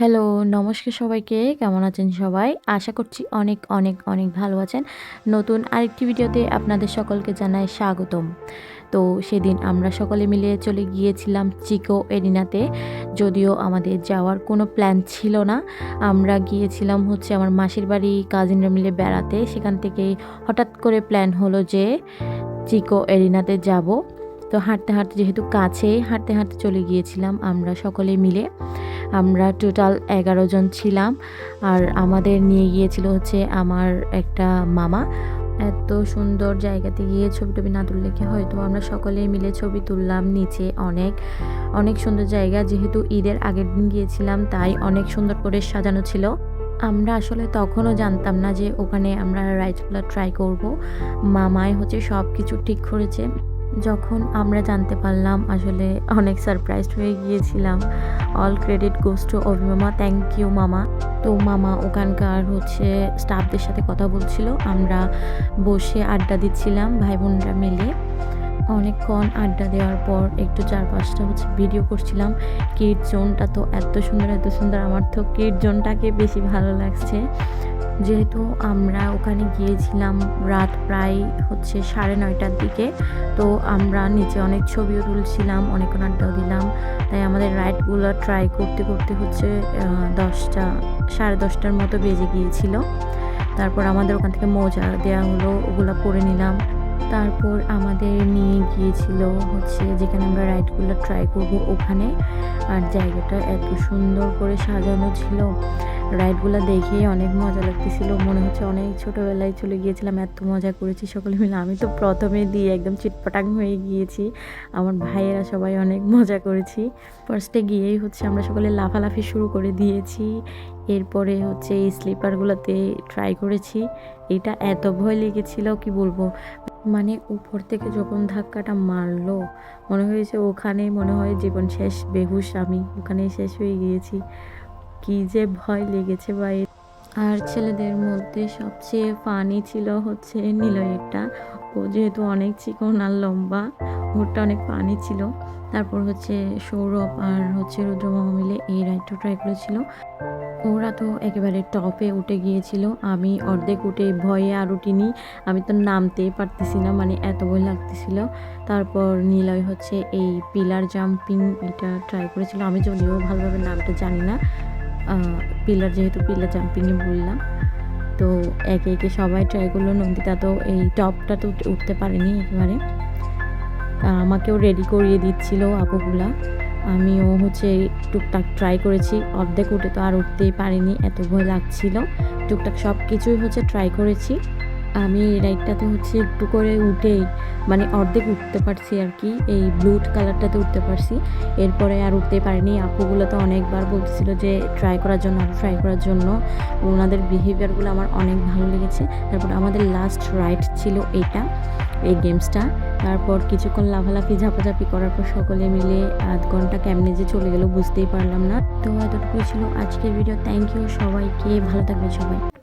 Hello, নমস্কার সবাইকে। কেমন আছেন সবাই? আশা করছি অনেক অনেক অনেক ভালো আছেন। নতুন আরেকটি ভিডিওতে আপনাদের সকলকে জানাই স্বাগতম। তো সেদিন আমরা সকলে মিলে চলে গিয়েছিলাম চিকো এরিনাতে। যদিও আমাদের যাওয়ার কোনো প্ল্যান ছিল না। আমরা গিয়েছিলাম হচ্ছে আমার মাসির বাড়ি কাজিনরা মিলে বেড়াতে। সেখান থেকে হঠাৎ করে প্ল্যান হলো যে চিকো এরিনাতে যাব। তো হাঁটতে হাঁটতে যেহেতু কাছেই হাঁটতে হাঁটতে চলে গিয়েছিলাম আমরা সকলে মিলে। আমরা টোটাল এগারো জন ছিলাম। আর আমাদের নিয়ে গিয়েছিল হচ্ছে আমার একটা মামা। এত সুন্দর জায়গাতে গিয়ে ছবি টবি না তুললে কি হয়তো আমরা সকলে মিলে ছবি তুললাম নিচে অনেক অনেক সুন্দর জায়গা। যেহেতু ঈদের আগের দিন গিয়েছিলাম, তাই অনেক সুন্দর করে সাজানো ছিল। আমরা আসলে তখনও জানতাম না যে ওখানে আমরা রাইডগুলো ট্রাই করব। মামাই হচ্ছে সব কিছু ঠিক করেছে। যখন আমরা জানতে পারলাম, আসলে অনেক সারপ্রাইজড হয়ে গিয়েছিলাম। All credit goes to Abhi মামা থ্যাংক ইউ মামা। তো মামা ওখানকার হচ্ছে স্টাফদের সাথে কথা বলছিল। আমরা বসে আড্ডা দিচ্ছিলাম, ভাই বোনরা মিলে। অনেকক্ষণ আড্ডা দেওয়ার পর একটু চার পাঁচটা হচ্ছে ভিডিও করছিলাম। কিড জোনটা তো এত সুন্দর এত সুন্দর। আমার তো কিড জোনটাকে বেশি ভালো লাগছে। যেহেতু আমরা ওখানে গিয়েছিলাম রাত প্রায় হচ্ছে সাড়ে নয়টার দিকে, তো আমরা নিচে অনেক ছবিও তুলছিলাম অনেকক্ষণ আড্ডাও দিলাম। তাই আমাদের রাইডগুলো ট্রাই করতে করতে হচ্ছে দশটা, সাড়ে দশটার মতো বেজে গিয়েছিল। তারপর আমাদের ওখান থেকে মজা দেওয়া হলো, ওগুলো পরে নিলাম। তারপর আমাদের নিয়ে গিয়েছিল হচ্ছে যেখানে আমরা রাইডগুলো ট্রাই করব ওখানে। আর জায়গাটা এত সুন্দর করে সাজানো ছিল। রাইডগুলো দেখে অনেক মজা লাগতেছিল। মনে হচ্ছে অনেক ছোটোবেলায় চলে গিয়েছিলাম, এত মজা করেছি সকলে মিলে। আমি তো প্রথমে দিয়ে একদম চিটপটাং হয়ে গিয়েছি। আমার ভাইয়েরা সবাই অনেক মজা করেছি। ফার্স্টে গিয়েই হচ্ছে আমরা সকলে লাফালাফি শুরু করে দিয়েছি। এরপরে হচ্ছে এই স্লিপারগুলোতে ট্রাই করেছি। এটা এত ভয় লেগেছিল, কি বলব? মানে উপর থেকে যখন ধাক্কাটা মারলো, মনে হয়েছে ওখানে মনে হয় জীবন শেষ, বেহুশ আমি ওখানে শেষ হয়ে গিয়েছি। কি যে ভয় লেগেছে বা আর ছেলেদের মধ্যে সবচেয়ে ফানি ছিল হচ্ছে নিলয়েরটা। ও যেহেতু অনেক চিকন আর লম্বা, ওরটা অনেক ফানি ছিল। তারপর হচ্ছে সৌরভ আর হচ্ছে রুদ্রমামা মিলে এই রাইডটা ট্রাই করেছিল। ওরা তো একেবারে টপে উঠে গিয়েছিল। আমি অর্ধেক উঠে ভয়ে আর উঠিনি। আমি তো নামতেই পারতেছি না মানে এত ভয় লাগতেছিল। তারপর নিলয় হচ্ছে এই পিলার জাম্পিং এটা ট্রাই করেছিল। আমি যদিও ভালোভাবে নামটা জানি না পিলার যেহেতু পিলার জাম্পিংয়ে বললাম, তো একে একে সবাই ট্রাই করল। নন্দিতা তো এই টপটা তো উঠতে পারেনি একেবারে। আমাকেও রেডি করিয়ে দিচ্ছিল আপুগুলা। আমিও হচ্ছে টুকটাক ট্রাই করেছি। অর্ধেক উঠে তো আর উঠতেই পারিনি, এত ভয় লাগছিল। টুকটাক সব কিছুই হচ্ছে ট্রাই করেছি। আমি এই রাইডটাতে হচ্ছে একটু করে উঠেই মানে অর্ধেক উঠতে পারছি আর কি। এই ব্লুট কালারটাতে উঠতে পারছি। এরপরে আর উঠতে পারিনি। আপুগুলো তো অনেকবার বলছিল যে ট্রাই করার জন্য আর ট্রাই করার জন্য। ওনাদের বিহেভিয়ারগুলো আমার অনেক ভালো লেগেছে। তারপর আমাদের লাস্ট রাইড ছিল এটা, এই গেমসটা তারপর কিছুক্ষণ লাফালাফি, ঝাপাঝাপি করার পর সকলে মিলে আধ ঘণ্টা কেমনে যে চলে গেল বুঝতেই পারলাম না। তো এতটুকুই ছিল আজকের ভিডিও থ্যাংক ইউ সবাইকে। ভালো থাকবে সবাই।